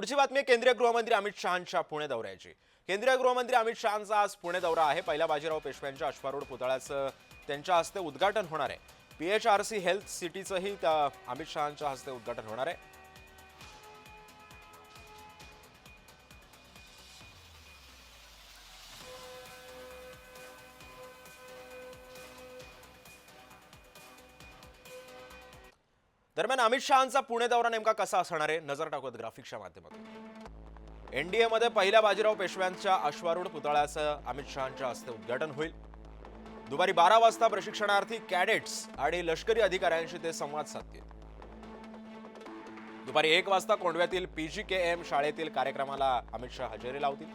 पुढची बातमी केंद्रीय गृहमंत्री अमित शहांच्या पुणे दौऱ्याची. केंद्रीय गृहमंत्री अमित शहांचा आज पुणे दौरा आहे. पहिल्या बाजीराव पेशव्यांच्या अश्वारूढ पुतळ्याचं त्यांच्या हस्ते उद्घाटन होणार आहे. P H R C health सिटीचंही त्या अमित शहांच्या हस्ते उद्घाटन होणार आहे. दरम्यान अमित शहांचा पुणे दौरा नेमका कसा असणार आहे? नजर टाकूयात ग्राफिक्सच्या माध्यमातून. एनडीए मध्ये पहिल्या बाजीराव पेशव्यांच्या अश्वारूढ पुतळ्याचं अमित शहांच्या हस्ते उद्घाटन होईल. दुपारी बारा वाजता प्रशिक्षणार्थी कॅडेट्स आणि लष्करी अधिकाऱ्यांशी ते संवाद साधतील. दुपारी एक वाजता कोंडव्यातील पीजी के एम शाळेतील कार्यक्रमाला अमित शहा हजेरी लावतील.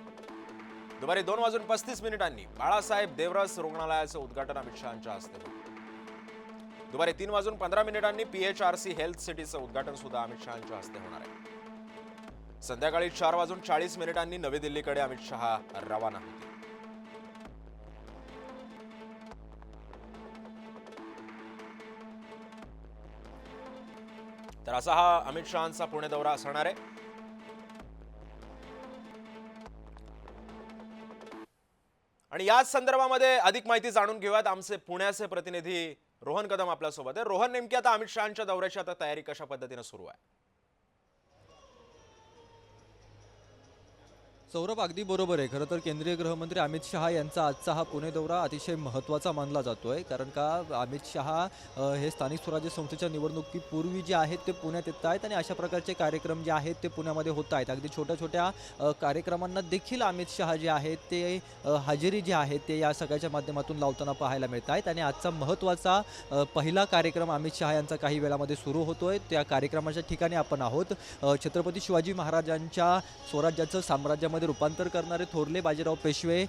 दुपारी दोन वाजून पस्तीस मिनिटांनी बाळासाहेब देवरस रुग्णालयाचं उद्घाटन अमित शहांच्या हस्ते होईल. दुपारी तीन वाजून पंधरा मिनिटांनी पीएचआरसी हेल्थ सिटीचं उद्घाटन सुद्धा अमित शहाच्या हस्ते होणार आहे. संध्याकाळी चार वाजून चाळीस मिनिटांनी नवी दिल्लीकडे अमित शहा रवाना होतील. तर असा हा अमित शहांचा पुणे दौरा असणार आहे. आणि याच संदर्भामध्ये अधिक माहिती जाणून घेऊयात. आमचे पुण्याचे प्रतिनिधी रोहन कदम आपल्यासोबत आहे रोहन नेमकी आता अमित शहांच्या दौऱ्याची आता तयारी कशा पद्धतीनं सुरू आहे? सौरभ अगदी बरोबर आहे. खरं तर केंद्रीय गृहमंत्री अमित शहा यांचा आजचा हा पुणे दौरा अतिशय महत्त्वाचा मानला जातो आहे कारण का अमित शहा हे स्थानिक स्वराज्य संस्थेच्या निवडणुकीपूर्वी जे आहेत ते पुण्यात येत आहेत आणि अशा प्रकारचे कार्यक्रम जे आहेत ते पुण्यामध्ये होत आहेत. अगदी छोट्या छोट्या कार्यक्रमांना देखील अमित शहा जे आहेत ते हजेरी जे आहे ते या सगळ्याच्या माध्यमातून लावताना पाहायला मिळत आहेत. आणि आजचा महत्त्वाचा पहिला कार्यक्रम अमित शहा यांचा काही वेळामध्ये सुरू होतोय. त्या कार्यक्रमाच्या ठिकाणी आपण आहोत. छत्रपती शिवाजी महाराजांच्या स्वराज्याचं साम्राज्यामध्ये रूपांतर करणारे थोरले बाजीराव पेशवे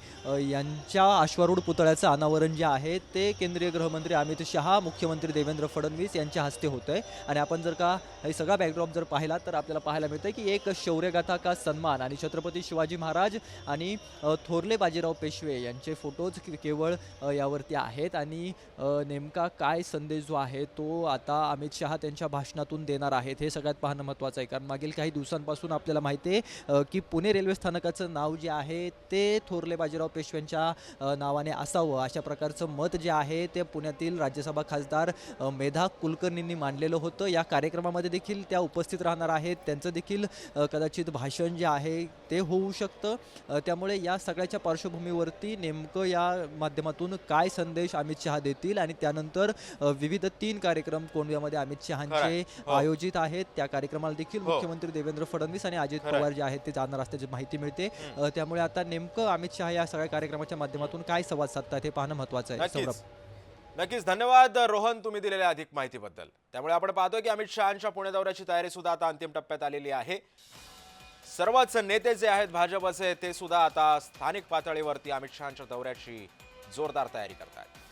यांच्या अश्वारूढ पुतळ्याचं अनावरण जे आहे ते केंद्रीय गृहमंत्री अमित शहा मुख्यमंत्री देवेंद्र फडणवीस यांच्या हस्ते होतं आहे आणि आपण जर का हे सगळा बॅकड्रॉप जर पाहिला तर आपल्याला पाहायला मिळतं की एक शौर्यगाथा का सन्मान आणि छत्रपती शिवाजी महाराज आणि थोरले बाजीराव पेशवे यांचे फोटोज केवळ यावरती आहेत. आणि नेमका काय संदेश जो आहे तो आता अमित शहा त्यांच्या भाषणातून देणार आहेत हे सगळ्यात पाहणं महत्त्वाचं आहे. कारण मागील काही दिवसांपासून आपल्याला माहिती आहे की पुणे रेल्वे स्थानक स्थानकाचं नाव जे आहे ते थोरले बाजीराव पेशव्यांच्या नावाने असावं अशा प्रकारचं मत जे आहे ते पुण्यातील राज्यसभा खासदार मेधा कुलकर्णींनी मांडलेलं होतं या कार्यक्रमामध्ये देखील त्या उपस्थित राहणार आहेत त्यांचं देखील कदाचित भाषण जे आहे ते होऊ शकतं त्यामुळे या सगळ्याच्या पार्श्वभूमीवरती नेमकं या माध्यमातून काय संदेश अमित शहा देतील आणि त्यानंतर विविध तीन कार्यक्रम कोंडव्यामध्ये अमित शहांचे. हो. आयोजित आहेत त्या कार्यक्रमाला देखील हो. मुख्यमंत्री देवेंद्र फडणवीस आणि अजित. पवार जे आहेत ते जाणार असल्याची माहिती मिळते अ, त्यामुळे आता नेमकं अमित शहा या सगळ्या कार्यक्रमाच्या माध्यमातून काय संवाद साधतात हे पाहणं महत्वाचं आहे. सौरभ. नक्कीच. धन्यवाद रोहन तुम्ही दिलेल्या अधिक माहितीबद्दल. त्यामुळे आपण पाहतोय की अमित शहांच्या पुणे दौऱ्याची तयारी सुद्धा आता अंतिम टप्प्यात आलेली आहे. सर्वच नेते जे आहेत भाजपचे ते सुद्धा आता स्थानिक पातळीवरती अमित शहांच्या दौऱ्याची जोरदार तयारी करतायत.